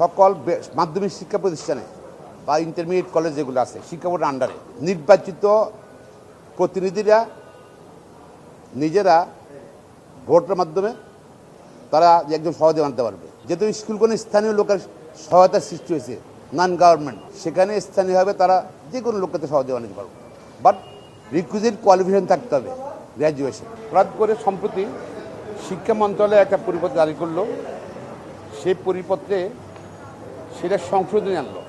সকল মাধ্যমিক শিক্ষা প্রতিষ্ঠানে বা ইন্টারমিডিয়েট কলেজ যেগুলো আছে, শিক্ষা বোর্ডের আন্ডারে নির্বাচিত প্রতিনিধিরা নিজেরা ভোটের মাধ্যমে তারা একজন সহজে আনতে পারবে। যেহেতু স্কুলগুলো স্থানীয় লোকের সহায়তার সৃষ্টি হয়েছে নন গভর্নমেন্ট সেখানে স্থানীয়ভাবে তারা যে কোনো লোককে সহজে আনতে পারবে। বাট রিকুইজিট কোয়ালিফিকেশন থাকতে হবে গ্র্যাজুয়েশন হঠাৎ করে সম্প্রতি শিক্ষা মন্ত্রণালয় একটা পরিপত্র জারি করল। সেই পরিপত্রে সেটা সংশোধনী আনলো।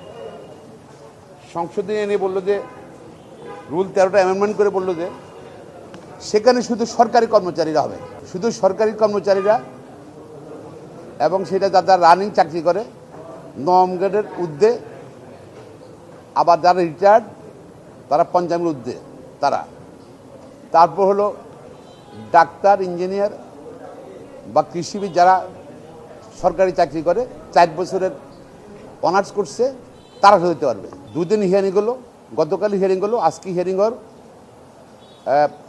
সংশোধনী এনে বলল যে, রুল তেরোটা অ্যামেন্ডমেন্ট করে বলল যে, সেখানে শুধু সরকারি কর্মচারীরা হবে। শুধু সরকারি কর্মচারীরা এবং সেটা যারা রানিং চাকরি করে নম গ্রেডের ঊর্ধ্বে, আবার যারা রিটায়ার্ড তারা পঞ্চামের ঊর্ধ্বে, তারা। তারপর হলো ডাক্তার ইঞ্জিনিয়ার বা কৃষিবিদ যারা সরকারি চাকরি করে, চার বছরের অনার্স করছে, তারা হতে পারবে। দুদিন হিয়ারিং হলো, গতকাল হিয়ারিং হলো, আজকে হিয়ারিং হওয়ার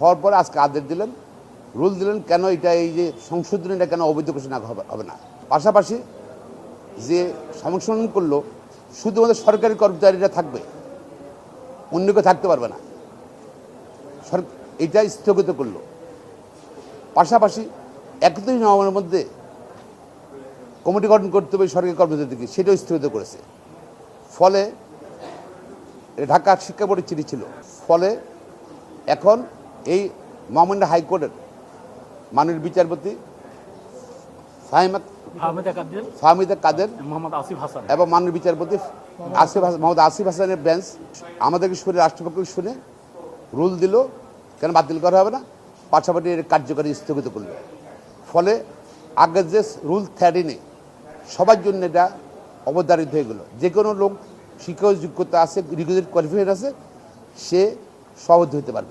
হওয়ার পরে আজকে আদেশ দিলেন। রুল দিলেন কেন এটা এই যে সংশোধনীটা কেন অবৈধ ঘোষণা হবে না। পাশাপাশি যে সংশোধন করল, শুধুমাত্র সরকারি কর্মচারীরা থাকবে, অন্য কেউ থাকতে পারবে না। এটা স্থগিত করল। পাশাপাশি একত্রিশ নভেম্বরের মধ্যে কমিটি গঠন করতে হবে সরকারি কর্মচারীদেরকে। সেটাও স্থগিত করেছে। ফলে ঢাকা শিক্ষা বোর্ডের চিঠি ছিল। ফলে এখন এই মহামান্য হাইকোর্টের মাননীয় বিচারপতি কাদের? ফাহমিদা কাদের এবং মাননীয় বিচারপতি আসিফ মোহাম্মদ আসিফ হাসানের বেঞ্চ আমাদেরকে শুনে রাষ্ট্রপক্ষকে শুনে রুল দিল কেন বাতিল করা হবে না? পাশাপাশি এর কার্যকারী স্থগিত করল। ফলে আগের যে রুল থার্টিনে সবার জন্য এটা অবদারিত হয়ে গেলো। যে কোনো লোক শিক্ষক যোগ্যতা আছে রিকুইজিট কোয়ালিফিকেশন আছে, সে সভাপতি হতে পারবে।